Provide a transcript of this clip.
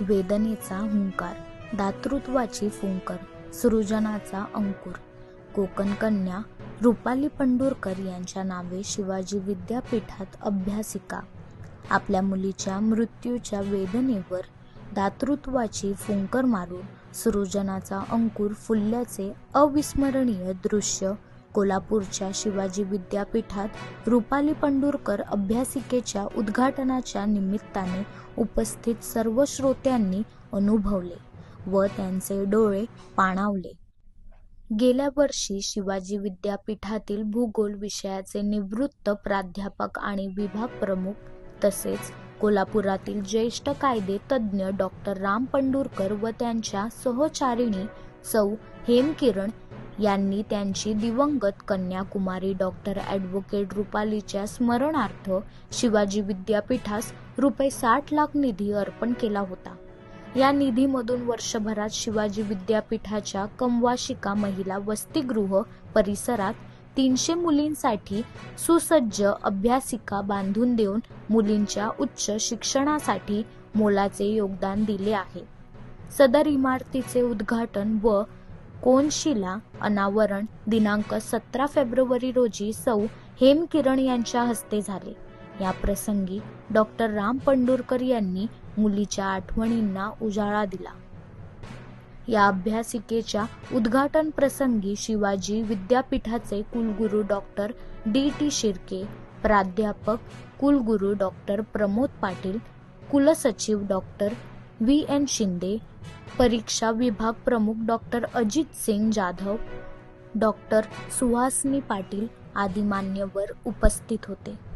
वेदनेचा हुंकार दातृत्वाची फुंकर सृजनाचा अंकुर. कोकण कन्या रुपाली पंढूरकर यांच्या नावे शिवाजी विद्यापीठात अभ्यासिका. आपल्या मुलीच्या मृत्यूच्या वेदनेवर दातृत्वाची फुंकर मारून सृजनाचा अंकुर फुलल्याचे अविस्मरणीय दृश्य कोल्हापूरच्या शिवाजी विद्यापीठात रुपाली पंढूरकर अभ्यासिकेच्या उद्घाटनाच्या निमित्ताने उपस्थित सर्व श्रोत्यांनी अनुभवले व त्यांचे डोळे पाणावले. गेल्या वर्षी शिवाजी विद्यापीठातील भूगोल विषयाचे निवृत्त प्राध्यापक आणि विभाग प्रमुख तसेच कोल्हापुरातील ज्येष्ठ कायदे तज्ज्ञ डॉक्टर राम पंढूरकर व त्यांच्या सहचारिणी सौ हेमकिरण यांनी त्यांची दिवंगत कन्या कुमारी डॉक्टर ॲडव्होकेट रुपालीच्या स्मरणार्थ शिवाजी विद्यापीठास रुपये साठ लाख निधी अर्पण केला होता. या निधीमधून वर्षभरात शिवाजी विद्यापीठाच्या कमवाशिका महिला वसतिगृह परिसरात तीनशे मुलींसाठी सुसज्ज अभ्यासिका बांधून देऊन मुलींच्या उच्च शिक्षणासाठी मोलाचे योगदान दिले आहे. सदर इमारतीचे उद्घाटन व कोनशिला अनावरण दिनांक सतरा फेब्रुवारी रोजी सौ हेमकिरण यांच्या हस्ते झाले. या प्रसंगी डॉक्टर राम पंडुरकर यांनी मुलीच्या आठवणींना उजाळा दिला. या अभ्यासिकेच्या उद्घाटन प्रसंगी शिवाजी विद्यापीठाचे कुलगुरू डॉक्टर डी. टी. शिर्के प्राध्यापक कुलगुरू डॉक्टर प्रमोद पाटील कुलसचिव डॉक्टर व्ही. एन. शिंदे परीक्षा विभाग प्रमुख डॉक्टर अजित सिंग जाधव डॉक्टर सुहासनी पाटील आदी मान्यवर उपस्थित होते.